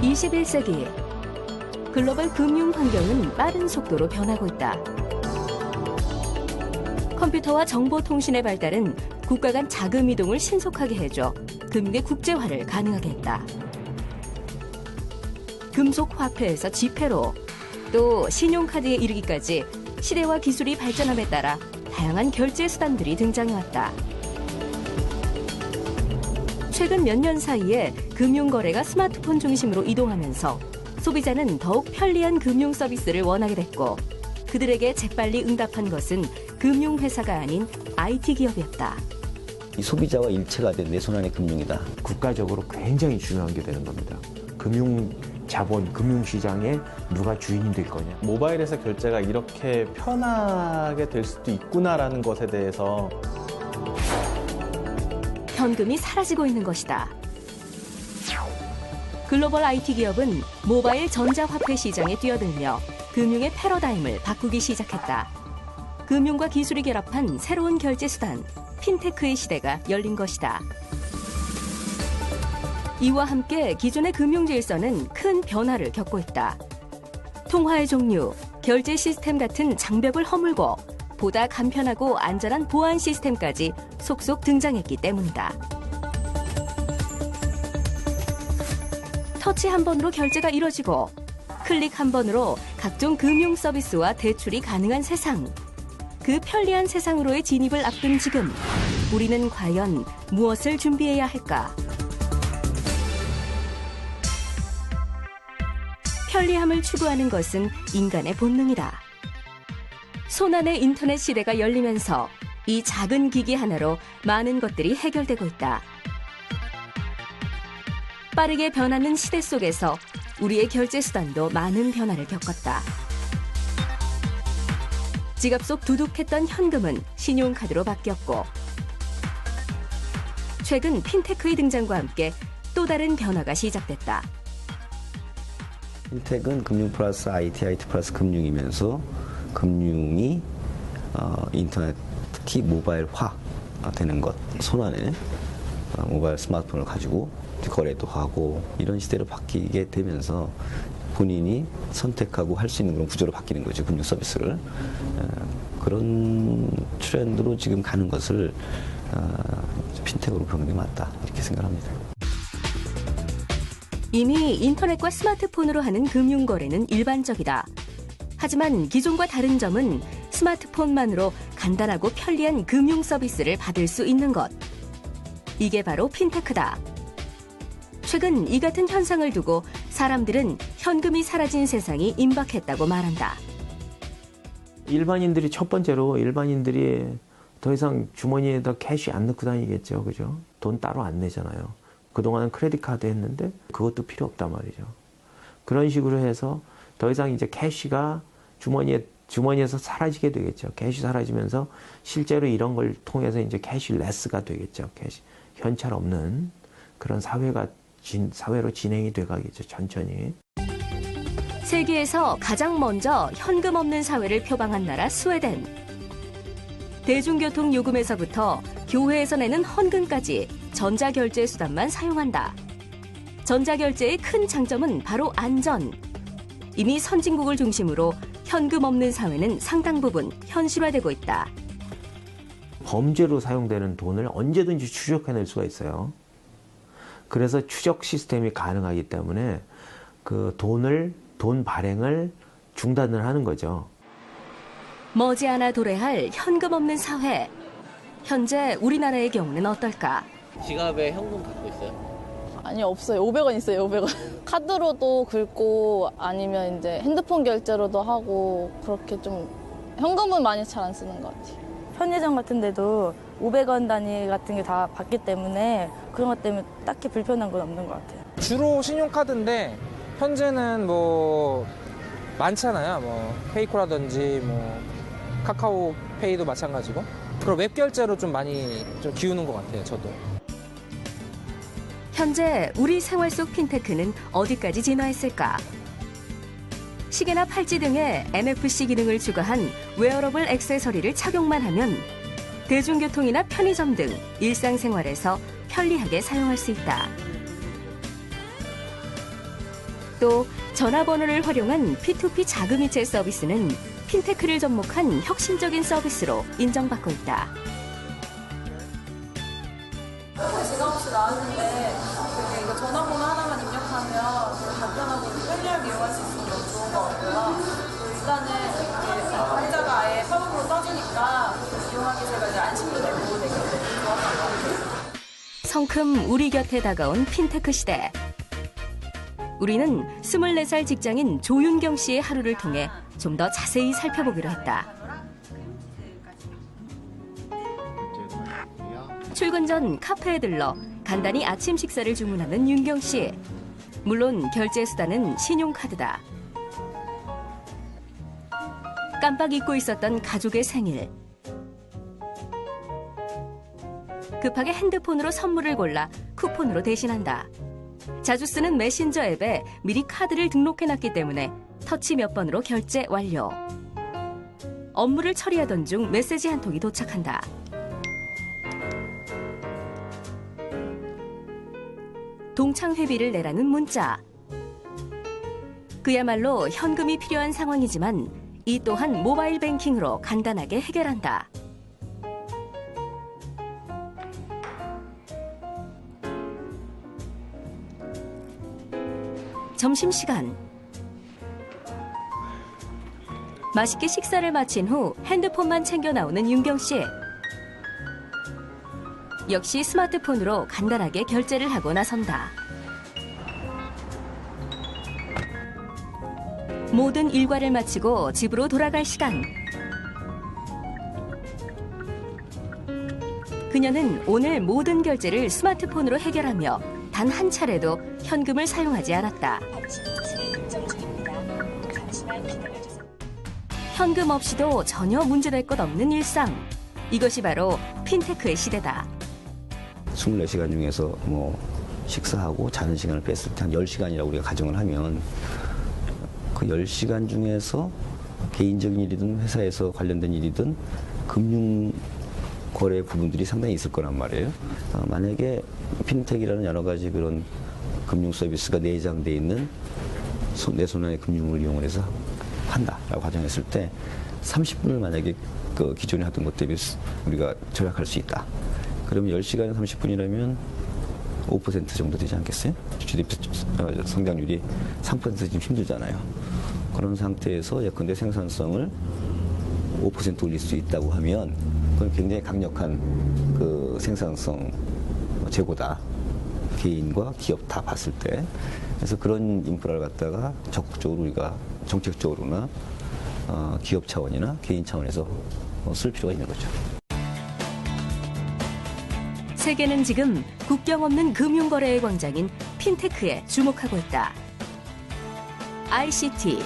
21세기 글로벌 금융 환경은 빠른 속도로 변하고 있다. 컴퓨터와 정보통신의 발달은 국가 간 자금 이동을 신속하게 해줘 금융의 국제화를 가능하게 했다. 금속 화폐에서 지폐로 또 신용카드에 이르기까지 시대와 기술이 발전함에 따라 다양한 결제 수단들이 등장해왔다. 최근 몇 년 사이에 금융거래가 스마트폰 중심으로 이동하면서 소비자는 더욱 편리한 금융 서비스를 원하게 됐고 그들에게 재빨리 응답한 것은 금융회사가 아닌 IT 기업이었다. 이 소비자와 일체가 된 내 손안의 금융이다. 국가적으로 굉장히 중요한 게 되는 겁니다. 금융 자본, 금융 시장에 누가 주인이 될 거냐. 모바일에서 결제가 이렇게 편하게 될 수도 있구나라는 것에 대해서 현금이 사라지고 있는 것이다. 글로벌 IT 기업은 모바일 전자화폐 시장에 뛰어들며 금융의 패러다임을 바꾸기 시작했다. 금융과 기술이 결합한 새로운 결제 수단, 핀테크의 시대가 열린 것이다. 이와 함께 기존의 금융 질서는 큰 변화를 겪고 있다. 통화의 종류, 결제 시스템 같은 장벽을 허물고 보다 간편하고 안전한 보안 시스템까지 속속 등장했기 때문이다. 터치 한 번으로 결제가 이뤄지고 클릭 한 번으로 각종 금융 서비스와 대출이 가능한 세상. 그 편리한 세상으로의 진입을 앞둔 지금 우리는 과연 무엇을 준비해야 할까? 편리함을 추구하는 것은 인간의 본능이다. 손안의 인터넷 시대가 열리면서 이 작은 기기 하나로 많은 것들이 해결되고 있다. 빠르게 변하는 시대 속에서 우리의 결제 수단도 많은 변화를 겪었다. 지갑 속 두둑했던 현금은 신용카드로 바뀌었고 최근 핀테크의 등장과 함께 또 다른 변화가 시작됐다. 핀텍은 금융 플러스 IT, IT 플러스 금융이면서 금융이 어, 인터넷 특히 모바일화 되는 것 손안에 어, 모바일 스마트폰을 가지고 거래도 하고 이런 시대로 바뀌게 되면서 본인이 선택하고 할 수 있는 그런 구조로 바뀌는 거죠 금융 서비스를 어, 그런 트렌드로 지금 가는 것을 어, 핀텍으로 보는 게 맞다 이렇게 생각합니다. 이미 인터넷과 스마트폰으로 하는 금융 거래는 일반적이다. 하지만 기존과 다른 점은 스마트폰만으로 간단하고 편리한 금융 서비스를 받을 수 있는 것. 이게 바로 핀테크다. 최근 이 같은 현상을 두고 사람들은 현금이 사라진 세상이 임박했다고 말한다. 일반인들이 첫 번째로 일반인들이 더 이상 주머니에다 캐시 안 넣고 다니겠죠. 그죠? 돈 따로 안 내잖아요. 그동안은 크레딧 카드 했는데 그것도 필요 없단 말이죠. 그런 식으로 해서 더 이상 이제 캐시가 주머니에 주머니에서 사라지게 되겠죠. 캐시 사라지면서 실제로 이런 걸 통해서 이제 캐시레스가 되겠죠. 캐시 현찰 없는 그런 사회가 진, 사회로 진행이 돼 가겠죠. 천천히. 세계에서 가장 먼저 현금 없는 사회를 표방한 나라 스웨덴. 대중교통 요금에서부터 교회에서 내는 헌금까지 전자결제 수단만 사용한다. 전자결제의 큰 장점은 바로 안전. 이미 선진국을 중심으로 현금 없는 사회는 상당 부분 현실화되고 있다. 범죄로 사용되는 돈을 언제든지 추적해낼 수가 있어요. 그래서 추적 시스템이 가능하기 때문에 그 돈을 돈 발행을 중단을 하는 거죠. 머지않아 도래할 현금 없는 사회. 현재 우리나라의 경우는 어떨까? 지갑에 현금 갖고 있어요? 아니 없어요. 500원 있어요. 500원. 카드로도 긁고 아니면 이제 핸드폰 결제로도 하고 그렇게 좀 현금은 많이 잘 안 쓰는 것 같아요. 편의점 같은 데도 500원 단위 같은 게 다 받기 때문에 그런 것 때문에 딱히 불편한 건 없는 것 같아요. 주로 신용카드인데 현재는 뭐 많잖아요. 뭐 페이코라든지 뭐 카카오페이도 마찬가지고 그리고 웹 결제로 좀 많이 좀 기우는 것 같아요. 저도. 현재 우리 생활 속 핀테크는 어디까지 진화했을까? 시계나 팔찌 등의 NFC 기능을 추가한 웨어러블 액세서리를 착용만 하면 대중교통이나 편의점 등 일상생활에서 편리하게 사용할 수 있다. 또 전화번호를 활용한 P2P 자금이체 서비스는 핀테크를 접목한 혁신적인 서비스로 인정받고 있다. 성큼 우리 곁에 다가온 핀테크 시대. 우리는 24살 직장인 조윤경 씨의 하루를 통해 좀 더 자세히 살펴보기로 했다. 출근 전 카페에 들러 간단히 아침 식사를 주문하는 윤경 씨. 물론 결제 수단은 신용카드다. 깜빡 잊고 있었던 가족의 생일. 급하게 핸드폰으로 선물을 골라 쿠폰으로 대신한다. 자주 쓰는 메신저 앱에 미리 카드를 등록해놨기 때문에 터치 몇 번으로 결제 완료. 업무를 처리하던 중 메시지 한 통이 도착한다. 동창 회비를 내라는 문자. 그야말로 현금이 필요한 상황이지만 이 또한 모바일 뱅킹으로 간단하게 해결한다. 점심시간. 맛있게 식사를 마친 후 핸드폰만 챙겨 나오는 윤경 씨. 역시 스마트폰으로 간단하게 결제를 하고 나선다. 모든 일과를 마치고 집으로 돌아갈 시간. 그녀는 오늘 모든 결제를 스마트폰으로 해결하며 단 한 차례도 현금을 사용하지 않았다. 현금 없이도 전혀 문제될 것 없는 일상. 이것이 바로 핀테크의 시대다. 24시간 중에서 뭐 식사하고 자는 시간을 뺐을 때 한 10시간이라고 우리가 가정을 하면 그 10시간 중에서 개인적인 일이든 회사에서 관련된 일이든 금융 거래 부분들이 상당히 있을 거란 말이에요. 어, 만약에 핀텍이라는 여러 가지 그런 금융 서비스가 내장돼 있는 손- 내 손안의 금융을 이용을 해서 한다라고 가정했을 때 30분을 만약에 그 기존에 하던 것 대비 수- 우리가 절약할 수 있다. 그러면 10시간에 30분이라면 5% 정도 되지 않겠어요? GDP 어, 성장률이 3% 지금 힘들잖아요. 그런 상태에서 예컨대 생산성을 5% 올릴 수 있다고 하면 그건 굉장히 강력한 그 생산성 제고다. 개인과 기업 다 봤을 때. 그래서 그런 인프라를 갖다가 적극적으로 우리가 정책적으로나 어, 기업 차원이나 개인 차원에서 어, 쓸 필요가 있는 거죠. 세계는 지금 국경 없는 금융거래의 광장인 핀테크에 주목하고 있다. ICT,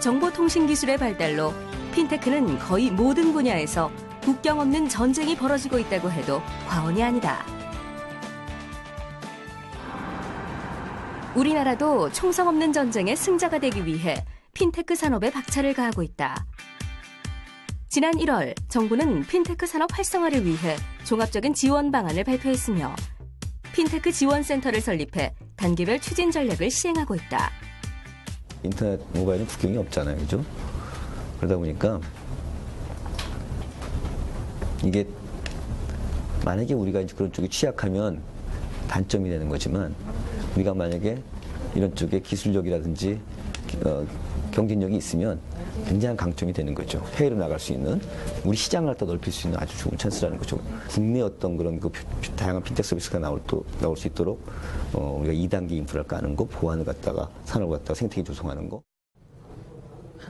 정보통신기술의 발달로 핀테크는 거의 모든 분야에서 국경 없는 전쟁이 벌어지고 있다고 해도 과언이 아니다. 우리나라도 총성 없는 전쟁의 승자가 되기 위해 핀테크 산업에 박차를 가하고 있다. 지난 1월 정부는 핀테크 산업 활성화를 위해 종합적인 지원 방안을 발표했으며 핀테크 지원센터를 설립해 단계별 추진 전략을 시행하고 있다. 인터넷 모바일은 국경이 없잖아요. 그죠? 그러다 보니까 이게 만약에 우리가 이제 그런 쪽에 취약하면 단점이 되는 거지만 우리가 만약에 이런 쪽에 기술력이라든지 어, 경쟁력이 있으면 굉장한 강점이 되는 거죠. 해외로 나갈 수 있는 우리 시장을 갖다 넓힐 수 있는 아주 좋은 찬스라는 거죠. 국내 어떤 그런 그 다양한 핀텍 서비스가 나올 또 나올 수 있도록 어, 우리가 2단계 인프라를 까는 거, 보안을 갖다가 산업을 갖다가 생태계 조성하는 거.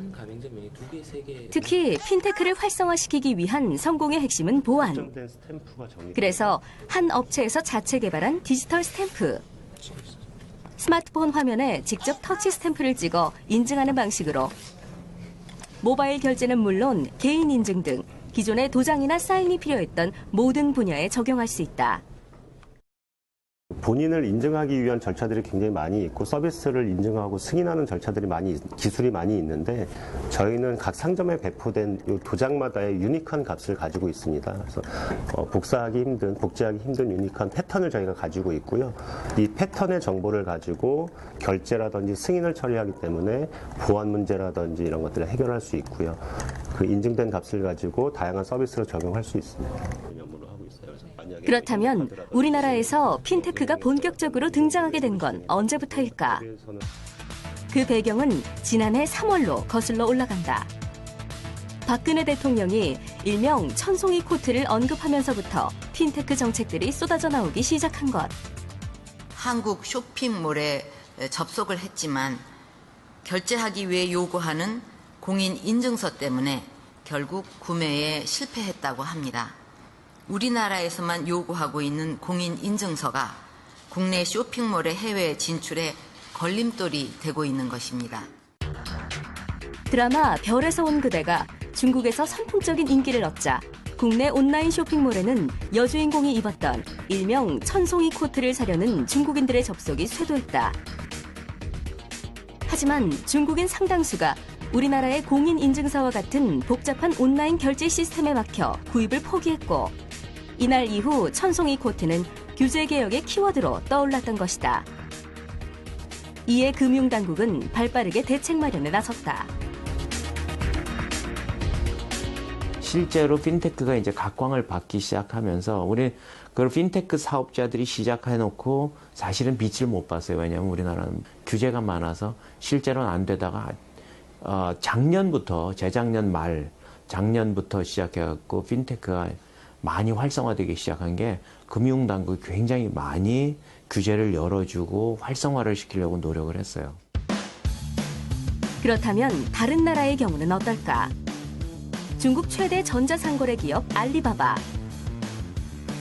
한 가맹점이 두 개, 세 개. 특히 핀테크를 활성화시키기 위한 성공의 핵심은 보안. 그래서 한 업체에서 자체 개발한 디지털 스탬프. 스마트폰 화면에 직접 터치 스탬프를 찍어 인증하는 방식으로 모바일 결제는 물론 개인 인증 등 기존의 도장이나 사인이 필요했던 모든 분야에 적용할 수 있다. 본인을 인증하기 위한 절차들이 굉장히 많이 있고 서비스를 인증하고 승인하는 절차들이 많이 기술이 많이 있는데 저희는 각 상점에 배포된 이 도장마다의 유니크한 값을 가지고 있습니다. 그래서 어, 복사하기 힘든 복제하기 힘든 유니크한 패턴을 저희가 가지고 있고요. 이 패턴의 정보를 가지고 결제라든지 승인을 처리하기 때문에 보안 문제라든지 이런 것들을 해결할 수 있고요. 그 인증된 값을 가지고 다양한 서비스를 적용할 수 있습니다. 그렇다면 우리나라에서 핀테크가 본격적으로 등장하게 된 건 언제부터일까? 그 배경은 지난해 3월로 거슬러 올라간다. 박근혜 대통령이 일명 천송이 코트를 언급하면서부터 핀테크 정책들이 쏟아져 나오기 시작한 것. 한국 쇼핑몰에 접속을 했지만 결제하기 위해 요구하는 공인 인증서 때문에 결국 구매에 실패했다고 합니다. 우리나라에서만 요구하고 있는 공인 인증서가 국내 쇼핑몰의 해외 진출에 걸림돌이 되고 있는 것입니다. 드라마 별에서 온 그대가 중국에서 선풍적인 인기를 얻자 국내 온라인 쇼핑몰에는 여주인공이 입었던 일명 천송이 코트를 사려는 중국인들의 접속이 쇄도했다. 하지만 중국인 상당수가 우리나라의 공인 인증서와 같은 복잡한 온라인 결제 시스템에 막혀 구입을 포기했고 이날 이후 천송이 코트는 규제 개혁의 키워드로 떠올랐던 것이다. 이에 금융당국은 발빠르게 대책 마련에 나섰다. 실제로 핀테크가 이제 각광을 받기 시작하면서 우리 그 핀테크 사업자들이 시작해놓고 사실은 빛을 못 봤어요. 왜냐하면 우리나라는 규제가 많아서 실제로는 안 되다가 어, 작년부터 재작년 말 작년부터 시작해갖고 핀테크가 많이 활성화되기 시작한 게 금융당국이 굉장히 많이 규제를 열어주고 활성화를 시키려고 노력을 했어요. 그렇다면 다른 나라의 경우는 어떨까? 중국 최대 전자상거래 기업 알리바바.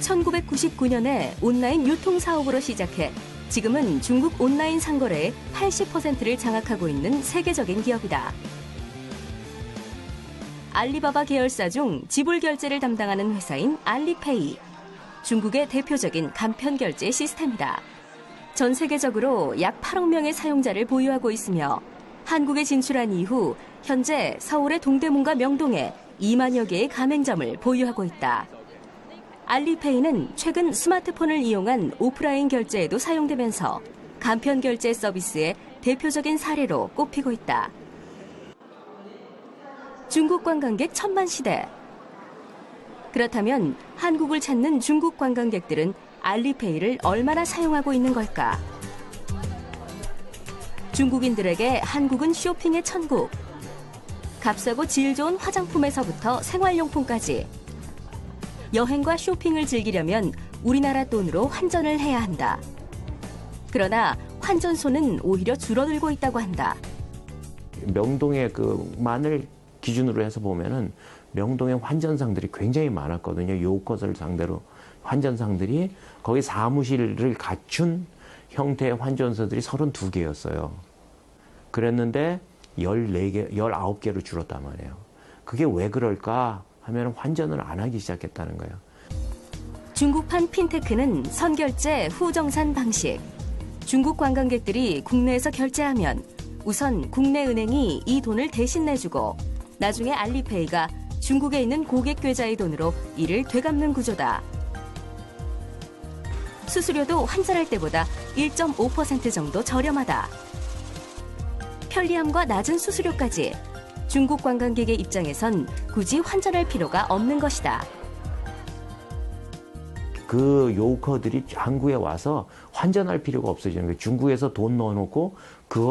1999년에 온라인 유통 사업으로 시작해 지금은 중국 온라인 상거래의 80%를 장악하고 있는 세계적인 기업이다. 알리바바 계열사 중 지불 결제를 담당하는 회사인 알리페이. 중국의 대표적인 간편 결제 시스템이다. 전 세계적으로 약 8억 명의 사용자를 보유하고 있으며 한국에 진출한 이후 현재 서울의 동대문과 명동에 2만여 개의 가맹점을 보유하고 있다. 알리페이는 최근 스마트폰을 이용한 오프라인 결제에도 사용되면서 간편 결제 서비스의 대표적인 사례로 꼽히고 있다. 중국 관광객 천만 시대. 그렇다면 한국을 찾는 중국 관광객들은 알리페이를 얼마나 사용하고 있는 걸까? 중국인들에게 한국은 쇼핑의 천국. 값싸고 질 좋은 화장품에서부터 생활용품까지. 여행과 쇼핑을 즐기려면 우리나라 돈으로 환전을 해야 한다. 그러나 환전소는 오히려 줄어들고 있다고 한다. 명동의 그 만을 기준으로 해서 보면은 명동의 환전상들이 굉장히 많았거든요. 요컷을 상대로 환전상들이 거기 사무실을 갖춘 형태의 환전소들이 32개였어요. 그랬는데 14개, 19개로 줄었단 말이에요. 그게 왜 그럴까 하면 환전을 안 하기 시작했다는 거예요. 중국판 핀테크는 선결제 후정산 방식. 중국 관광객들이 국내에서 결제하면 우선 국내 은행이 이 돈을 대신 내주고 나중에 알리페이가 중국에 있는 고객 계좌의 돈으로 이를 되갚는 구조다. 수수료도 환전할 때보다 1.5% 정도 저렴하다. 편리함과 낮은 수수료까지 중국 관광객의 입장에선 굳이 환전할 필요가 없는 것이다. 그 요커들이 한국에 와서 환전할 필요가 없어지는 거예요. 중국에서 돈 넣어놓고 그거